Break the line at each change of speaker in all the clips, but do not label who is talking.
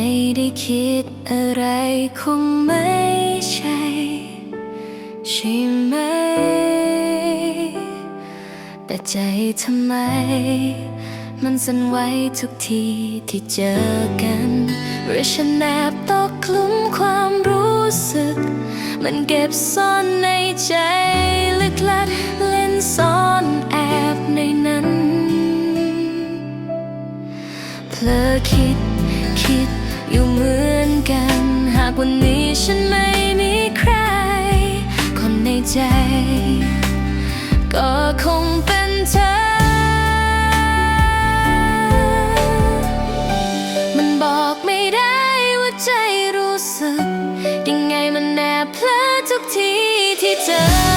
ไม่ได้คิดอะไรคงไม่ใช่ ใช่ไหม แต่ใจทำไม มันสั่นไหวทุกทีที่เจอกันหรือฉันแอบตกคลุมความรู้สึก มันเก็บซ่อนในใจลึกลับเล่นซ่อนแอบในนั้นเพลอคิดคิด อยู่เหมือนกัน หากวันนี้ฉันไม่มีใคร คนในใจ ก็คงเป็นเธอ มันบอกไม่ได้ว่าใจรู้สึก ยังไงมันแอบเพลอทุกทีที่เจอ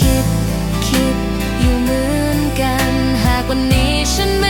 คิดคิดอยู่เหมือนกัน หากวันนี้ฉันไม่